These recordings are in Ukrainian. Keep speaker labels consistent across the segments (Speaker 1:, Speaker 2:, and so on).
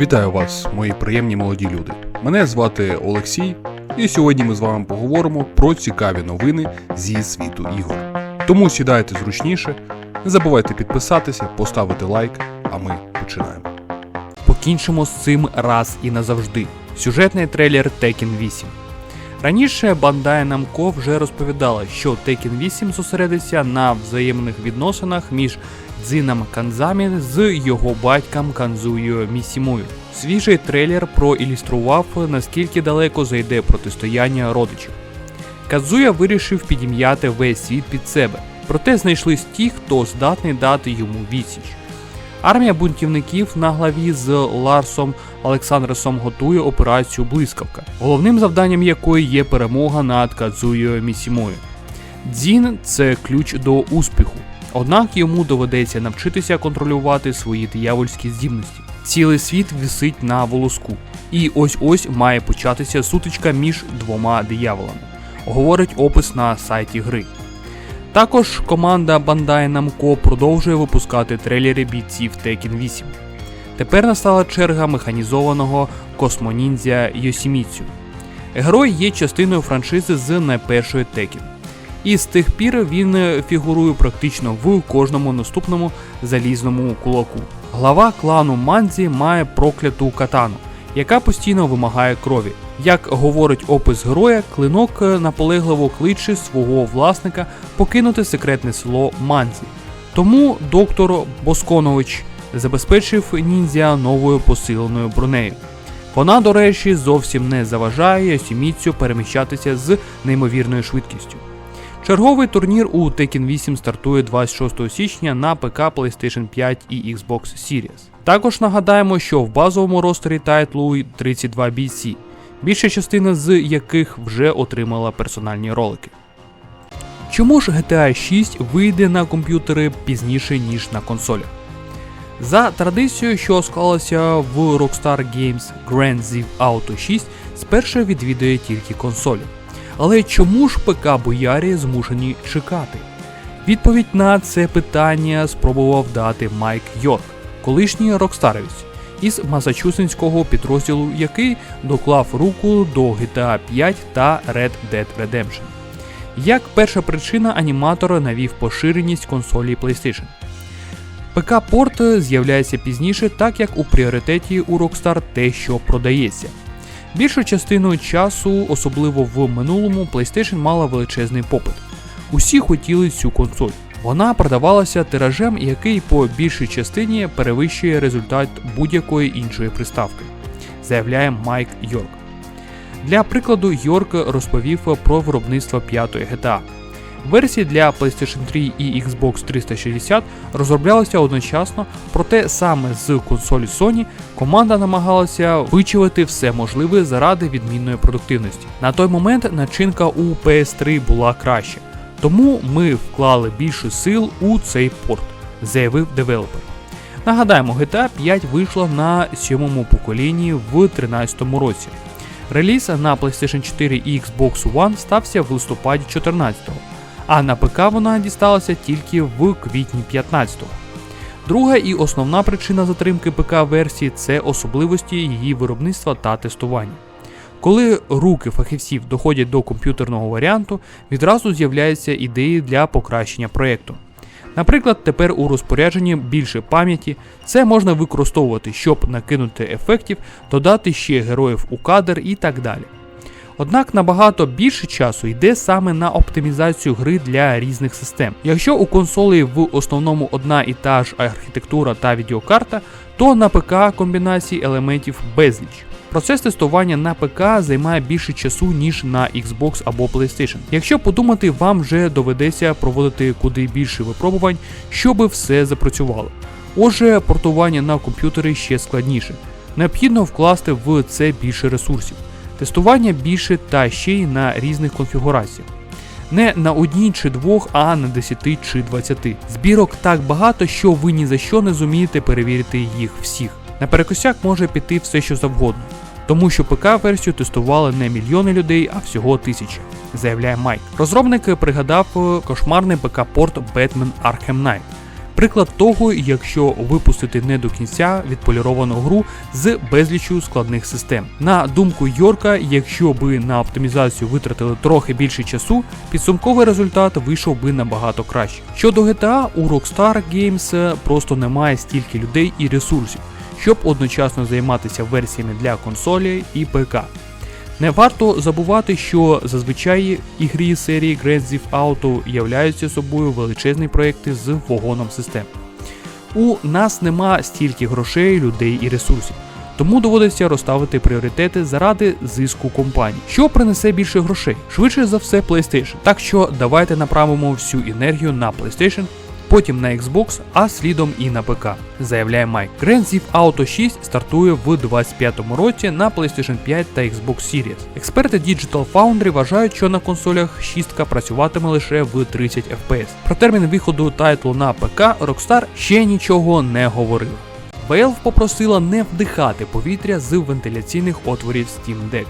Speaker 1: Вітаю вас, мої приємні молоді люди. Мене звати Олексій, і сьогодні ми з вами поговоримо про цікаві новини зі світу ігор. Тому сідайте зручніше, не забувайте підписатися, поставити лайк, а ми починаємо.
Speaker 2: Покінчимо з цим раз і назавжди. Сюжетний трейлер Tekken 8. Раніше Bandai Namco вже розповідала, що Tekken 8 зосередиться на взаємних відносинах між Дзином Канзамі з його батьком Канзуyo Місімою. Свіжий трейлер проілюстрував, наскільки далеко зайде протистояння родичів. Казуя вирішив підім'яти весь світ під себе, проте знайшлись ті, хто здатний дати йому відсіч. Армія бунтівників на главі з Ларсом Олександресом готує операцію Блискавка, головним завданням якої є перемога над Кадзуєю Місімою. Дзін це ключ до успіху, однак йому доведеться навчитися контролювати свої диявольські здібності. Цілий світ висить на волоску, і ось ось має початися сутичка між двома дияволами, говорить опис на сайті гри. Також команда Bandai Namco продовжує випускати трейлери бійців Tekken 8. Тепер настала черга механізованого космоніндзя Йосіміцю. Герой є частиною франшизи з найпершої Tekken. І з тих пір він е, фігурує практично в кожному наступному залізному кулаку. Глава клану Манзі має прокляту катану, яка постійно вимагає крові. Як говорить опис героя, клинок е, наполегливо кличе свого власника покинути секретне село Манзі. Тому доктор Босконович забезпечив ніндзя новою посиленою бронею. Вона, до речі, зовсім не заважає Йосіміцю переміщатися з неймовірною швидкістю. Черговий турнір у Tekken 8 стартує 26 січня на ПК PlayStation 5 і Xbox Series. Також нагадаємо, що в базовому ростері тайтлу 32 бійці, більша частина з яких вже отримала персональні ролики. Чому ж GTA 6 вийде на комп'ютери пізніше, ніж на консолях? За традицією, що склалася в Rockstar Games Grand Theft Auto 6, спершу відвідує тільки консолі. Але чому ж ПК боярі змушені чекати? Відповідь на це питання спробував дати Майк Йорк, колишній рокстаровець із Масачусетського підрозділу, який доклав руку до GTA 5 та Red Dead Redemption. Як перша причина аніматор навів поширеність консолі PlayStation. ПК-порт з'являється пізніше, так як у пріоритеті у Rockstar те, що продається. Більшу частину часу, особливо в минулому, PlayStation мала величезний попит. Усі хотіли цю консоль. Вона продавалася тиражем, який по більшій частині перевищує результат будь-якої іншої приставки, заявляє Майк Йорк. Для прикладу, Йорк розповів про виробництво п'ятої GTA. Версії для PlayStation 3 і Xbox 360 розроблялися одночасно, проте саме з консолі Sony команда намагалася вичавити все можливе заради відмінної продуктивності. На той момент начинка у PS3 була краща, тому ми вклали більше сил у цей порт, заявив девелопер. Нагадаємо, GTA 5 вийшла на сьомому поколінні в 2013 році. Реліз на PlayStation 4 і Xbox One стався в листопаді 2014 а на ПК вона дісталася тільки в квітні 15-го. Друга і основна причина затримки ПК-версії це особливості її виробництва та тестування. Коли руки фахівців доходять до комп'ютерного варіанту, відразу з'являються ідеї для покращення проєкту. Наприклад, тепер у розпорядженні більше пам'яті це можна використовувати, щоб накинути ефектів, додати ще героїв у кадр і так далі. Однак набагато більше часу йде саме на оптимізацію гри для різних систем. Якщо у консолі в основному одна і та ж архітектура та відеокарта, то на ПК комбінації елементів безліч. Процес тестування на ПК займає більше часу, ніж на Xbox або PlayStation. Якщо подумати, вам вже доведеться проводити куди більше випробувань, щоби все запрацювало. Отже, портування на комп'ютери ще складніше. Необхідно вкласти в це більше ресурсів. Тестування більше та ще й на різних конфігураціях. Не на одній чи двох, а на 10 чи 20. Збірок так багато, що ви ні за що не зумієте перевірити їх всіх. На перекосяк може піти все, що завгодно, тому що ПК-версію тестували не мільйони людей, а всього тисячі, заявляє Майк. Розробник пригадав кошмарний ПК-порт Batman Arkham Knight. Приклад того, якщо випустити не до кінця відполіровану гру з безлічю складних систем. На думку Йорка, якщо би на оптимізацію витратили трохи більше часу, підсумковий результат вийшов би набагато краще. Щодо GTA, у Rockstar Games просто немає стільки людей і ресурсів, щоб одночасно займатися версіями для консолі і ПК. Не варто забувати, що зазвичай ігри серії Grand Theft Auto являються собою величезні проекти з вагоном систем. У нас нема стільки грошей, людей і ресурсів. Тому доводиться розставити пріоритети заради зиску компаній. Що принесе більше грошей? Швидше за все PlayStation. Так що давайте направимо всю енергію на PlayStation, потім на Xbox, а слідом і на ПК, заявляє Майк. Grand Theft Auto 6 стартує в 2025 році на PlayStation 5 та Xbox Series. Експерти Digital Foundry вважають, що на консолях 6 працюватиме лише в 30 FPS. Про термін виходу тайтлу на ПК Rockstar ще нічого не говорив. Valve попросила не вдихати повітря з вентиляційних отворів Steam Deck.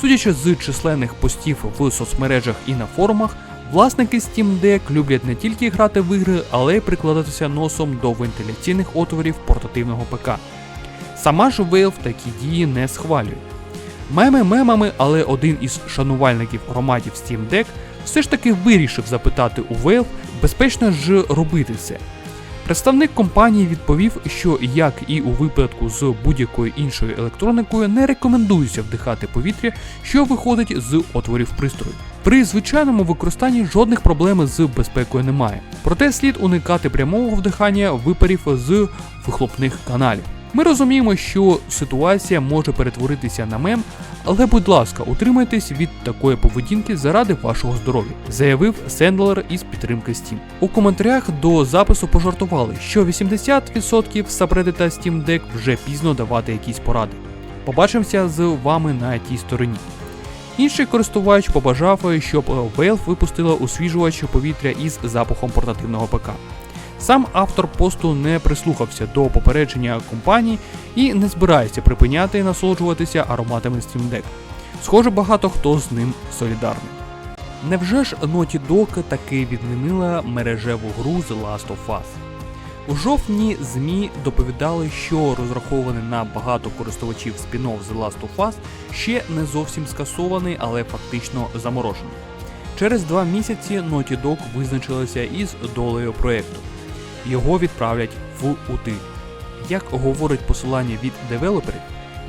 Speaker 2: Судячи з численних постів в соцмережах і на форумах, власники Steam Deck люблять не тільки грати в ігри, але й прикладатися носом до вентиляційних отворів портативного ПК. Сама ж Valve такі дії не схвалює. Меми мемами, але один із шанувальників громадів Steam Deck все ж таки вирішив запитати у Valve, безпечно ж робити це. Представник компанії відповів, що як і у випадку з будь-якою іншою електроникою, не рекомендується вдихати повітря, що виходить з отворів пристрою. При звичайному використанні жодних проблем з безпекою немає. Проте слід уникати прямого вдихання випарів з вихлопних каналів. Ми розуміємо, що ситуація може перетворитися на мем, але будь ласка, утримайтесь від такої поведінки заради вашого здоров'я, заявив Сендлер із підтримки Steam. У коментарях до запису пожартували, що 80% сабредита Steam Deck вже пізно давати якісь поради. Побачимося з вами на тій стороні. Інший користувач побажав, щоб Valve випустила освіжувач повітря із запахом портативного ПК. Сам автор посту не прислухався до попередження компанії і не збирається припиняти насолоджуватися ароматами Steam Deck. Схоже, багато хто з ним солідарний. Невже ж Naughty Dog таки відмінила мережеву гру The Last of Us? У жовтні ЗМІ доповідали, що розрахований на багато користувачів спін-офф The Last of Us ще не зовсім скасований, але фактично заморожений. Через два місяці Naughty Dog визначилася із долею проєкту. Його відправлять в утиль. Як говорить посилання від девелоперів,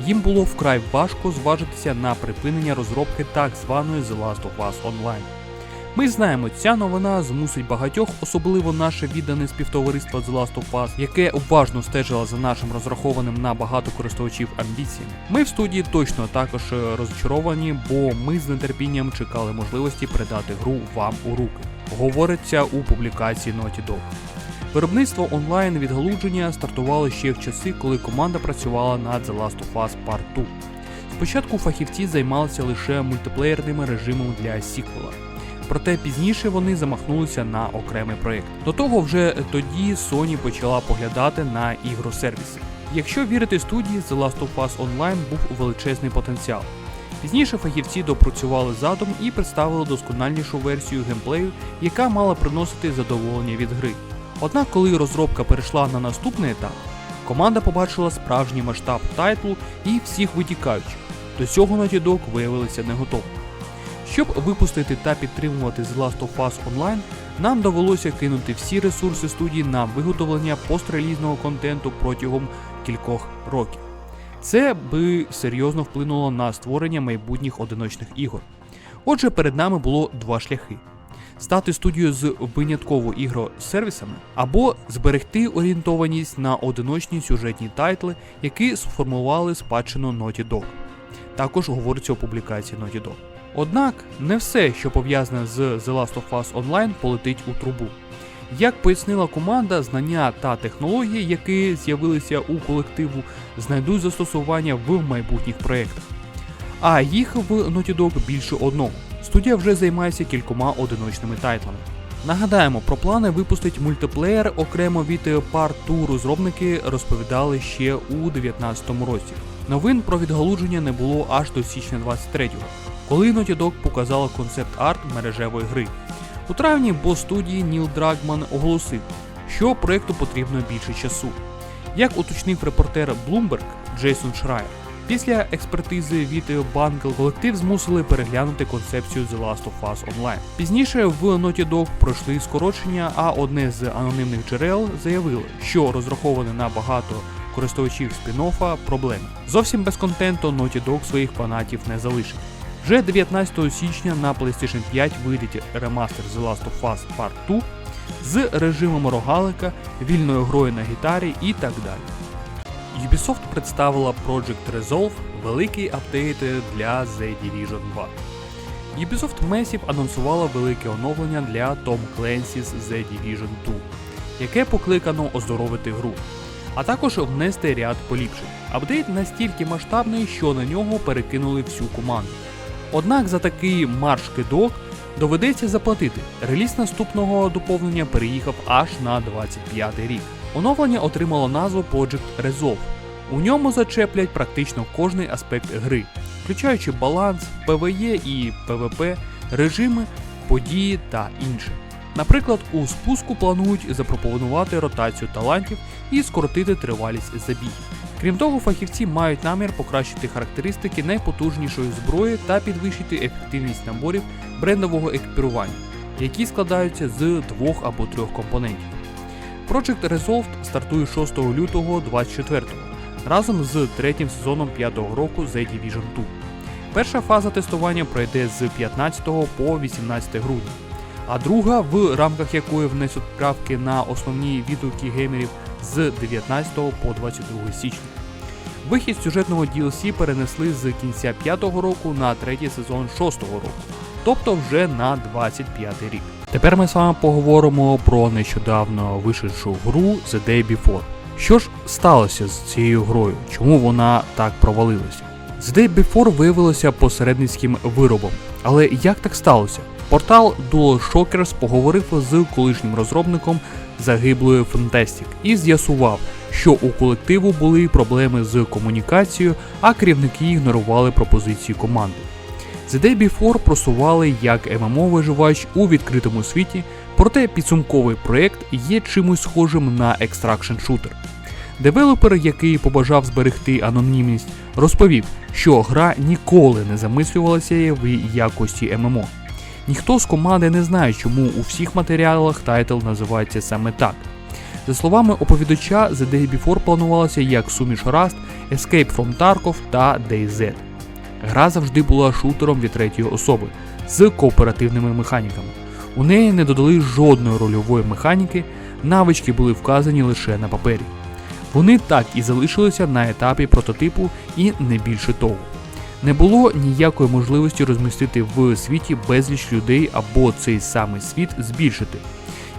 Speaker 2: їм було вкрай важко зважитися на припинення розробки так званої The Last of Us Online. Ми знаємо, ця новина змусить багатьох, особливо наше віддане співтовариство The Last of Us, яке уважно стежило за нашим розрахованим на багато користувачів амбіціями. Ми в студії точно також е, розчаровані, бо ми з нетерпінням чекали можливості передати гру вам у руки. Говориться у публікації Naughty Dog. Виробництво онлайн відгалудження стартувало ще в часи, коли команда працювала над The Last of Us Part 2. Спочатку фахівці займалися лише мультиплеєрним режимом для сіквела. Проте пізніше вони замахнулися на окремий проєкт. До того вже тоді Sony почала поглядати на ігросервіси. Якщо вірити студії, The Last of Us Online був величезний потенціал. Пізніше фахівці допрацювали задум і представили доскональнішу версію геймплею, яка мала приносити задоволення від гри. Однак, коли розробка перейшла на наступний етап, команда побачила справжній масштаб тайтлу і всіх витікаючих. До цього Naughty Dog виявилися не готові. Щоб випустити та підтримувати The Last of Us Online, нам довелося кинути всі ресурси студії на виготовлення пострелізного контенту протягом кількох років. Це би серйозно вплинуло на створення майбутніх одиночних ігор. Отже, перед нами було два шляхи: стати студією з винятково ігросервісами або зберегти орієнтованість на одиночні сюжетні тайтли, які сформували спадщину Naughty Dog. Також говориться у публікації Naughty Dog. Однак не все, що пов'язане з The Last of Us Online, полетить у трубу. Як пояснила команда, знання та технології, які з'явилися у колективу, знайдуть застосування в майбутніх проєктах. А їх в Naughty Dog більше одного. Студія вже займається кількома одиночними тайтлами. Нагадаємо, про плани випустити мультиплеєр окремо від Part 2 розробники розповідали ще у 2019 році. Новин про відгалудження не було аж до січня 23-го, коли Naughty Dog показала концепт арт мережевої гри. У травні бос студії Ніл Драгман оголосив, що проекту потрібно більше часу. Як уточнив репортер Bloomberg Джейсон Шрайер, після експертизи від Банкл колектив змусили переглянути концепцію The Last of Us Online. Пізніше в Naughty Dog пройшли скорочення, а одне з анонімних джерел заявило, що розраховане на багато користувачів спін-оффа проблеми. Зовсім без контенту Naughty Dog своїх фанатів не залишить. Вже 19 січня на PlayStation 5 вийде ремастер The Last of Us Part 2 з режимом рогалика, вільною грою на гітарі і так далі. Ubisoft представила Project Resolve великий апдейт для The Division 2. Ubisoft Massive анонсувала велике оновлення для Tom Clancy's The Division 2, яке покликано оздоровити гру, а також внести ряд поліпшень. Апдейт настільки масштабний, що на нього перекинули всю команду. Однак за такий марш кидок доведеться заплатити. Реліз наступного доповнення переїхав аж на 25 рік. Оновлення отримало назву Project Resolve. У ньому зачеплять практично кожний аспект гри, включаючи баланс, PvE і PvP, режими, події та інше. Наприклад, у спуску планують запропонувати ротацію талантів і скоротити тривалість забігів. Крім того, фахівці мають намір покращити характеристики найпотужнішої зброї та підвищити ефективність наборів брендового екіпірування, які складаються з двох або трьох компонентів. Project Resolved стартує 6 лютого 2024 разом з третім сезоном п'ятого року The Division 2. Перша фаза тестування пройде з 15 по 18 грудня, а друга, в рамках якої внесуть правки на основні відгуки геймерів з 19 по 22 січня. Вихід сюжетного DLC перенесли з кінця 5-го року на третій сезон 6-го року, тобто вже на 25 рік. Тепер ми з вами поговоримо про нещодавно вишедшу гру The Day Before. Що ж сталося з цією грою? Чому вона так провалилася? The Day Before виявилося посередницьким виробом. Але як так сталося? Портал DualShockers поговорив з колишнім розробником загиблої Fantastic і з'ясував, що у колективу були проблеми з комунікацією, а керівники ігнорували пропозиції команди. The Day Before просували як ММО-виживач у відкритому світі, проте підсумковий проєкт є чимось схожим на екстракшн шутер. Девелопер, який побажав зберегти анонімність, розповів, що гра ніколи не замислювалася в якості ММО. Ніхто з команди не знає, чому у всіх матеріалах тайтл називається саме так. За словами оповідача, The Day Before планувалося як суміш Rust, Escape from Tarkov та DayZ. Гра завжди була шутером від третьої особи з кооперативними механіками. У неї не додали жодної рольової механіки, навички були вказані лише на папері. Вони так і залишилися на етапі прототипу і не більше того. Не було ніякої можливості розмістити в світі безліч людей або цей самий світ збільшити.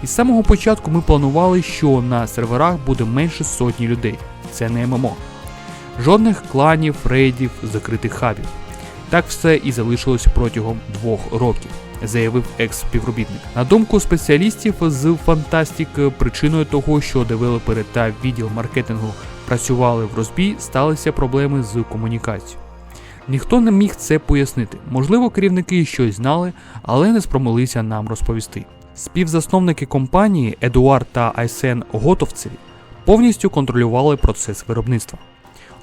Speaker 2: Із самого початку ми планували, що на серверах буде менше сотні людей. Це не ММО. Жодних кланів, рейдів, закритих хабів. Так все і залишилось протягом двох років, заявив екс-співробітник. На думку спеціалістів з Fantastic, причиною того, що девелопери та відділ маркетингу працювали в розбій, сталися проблеми з комунікацією. Ніхто не міг це пояснити. Можливо, керівники щось знали, але не спромоглися нам розповісти. Співзасновники компанії Едуард та Айсен Готовцеві повністю контролювали процес виробництва.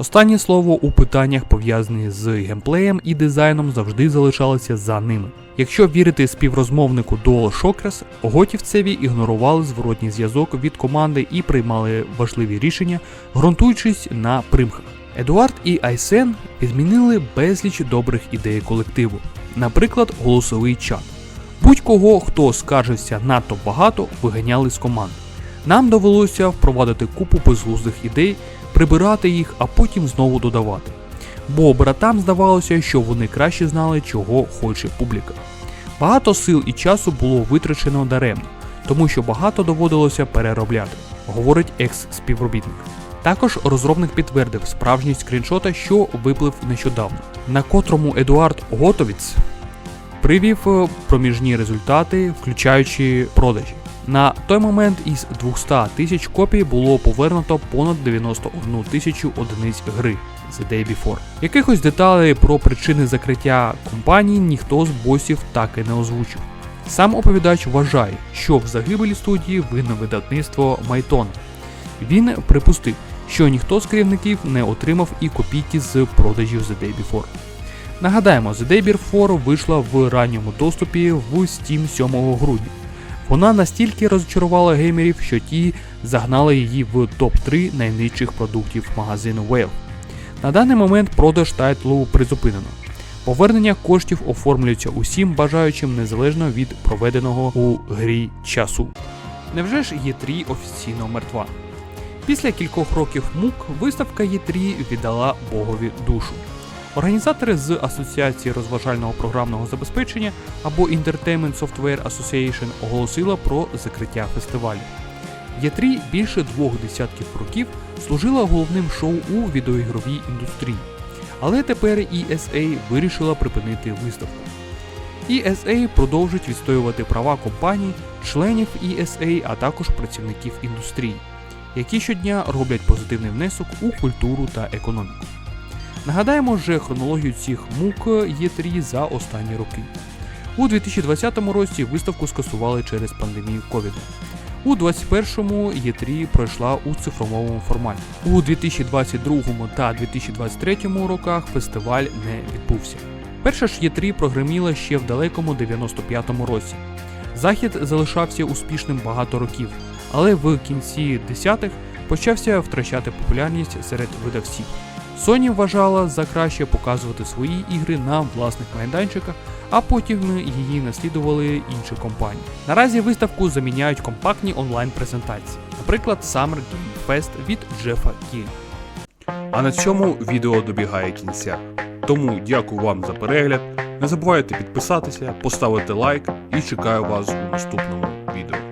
Speaker 2: Останнє слово у питаннях, пов'язаних з геймплеєм і дизайном, завжди залишалося за ними. Якщо вірити співрозмовнику DualShockers, готівцеві ігнорували зворотній зв'язок від команди і приймали важливі рішення, ґрунтуючись на примхах. Едуард і Айсен підмінили безліч добрих ідей колективу, наприклад, голосовий чат. Будь-кого, хто скаржився надто багато, виганяли з команди. Нам довелося впровадити купу безглуздих ідей, прибирати їх, а потім знову додавати. Бо братам здавалося, що вони краще знали, чого хоче публіка. Багато сил і часу було витрачено даремно, тому що багато доводилося переробляти, говорить екс-співробітник. Також розробник підтвердив справжність скріншота, що виплив нещодавно, на котрому Едуард Готовіц привів е, проміжні результати, включаючи продажі. На той момент із 200 тисяч копій було повернуто понад 91 тисячу одиниць гри The Day Before. Якихось деталей про причини закриття компанії ніхто з босів так і не озвучив. Сам оповідач вважає, що в загибелі студії винне видавництво Майтон. Він припустив, що ніхто з керівників не отримав і копійки з продажів The Day Before. Нагадаємо, The Day Before вийшла в ранньому доступі в Steam 7 грудня. Вона настільки розчарувала геймерів, що ті загнали її в топ-3 найнижчих продуктів магазину Valve. На даний момент продаж тайтлу призупинено. Повернення коштів оформлюється усім бажаючим незалежно від проведеного у грі часу. Невже ж Є3 офіційно мертва? Після кількох років мук виставка Є3 віддала Богові душу. Організатори з Асоціації розважального програмного забезпечення або Entertainment Software Association оголосила про закриття фестивалю. Є3 більше двох десятків років служила головним шоу у відеоігровій індустрії. Але тепер ESA вирішила припинити виставку. ESA продовжить відстоювати права компаній, членів ESA, а також працівників індустрії, які щодня роблять позитивний внесок у культуру та економіку. Нагадаємо вже хронологію цих мук Є3 за останні роки. У 2020 році виставку скасували через пандемію ковіду. У 2021-му Є3 пройшла у цифровому форматі. У 2022 та 2023 роках фестиваль не відбувся. Перша ж Є3 прогреміла ще в далекому 95-му році. Захід залишався успішним багато років, але в кінці 10-х почався втрачати популярність серед видавців. Sony вважала за краще показувати свої ігри на власних майданчиках, а потім її наслідували інші компанії. Наразі виставку заміняють компактні онлайн-презентації, наприклад, Summer Game Fest від Джефа Кілі.
Speaker 1: А на цьому відео добігає кінця. Тому дякую вам за перегляд. Не забувайте підписатися, поставити лайк і чекаю вас у наступному відео.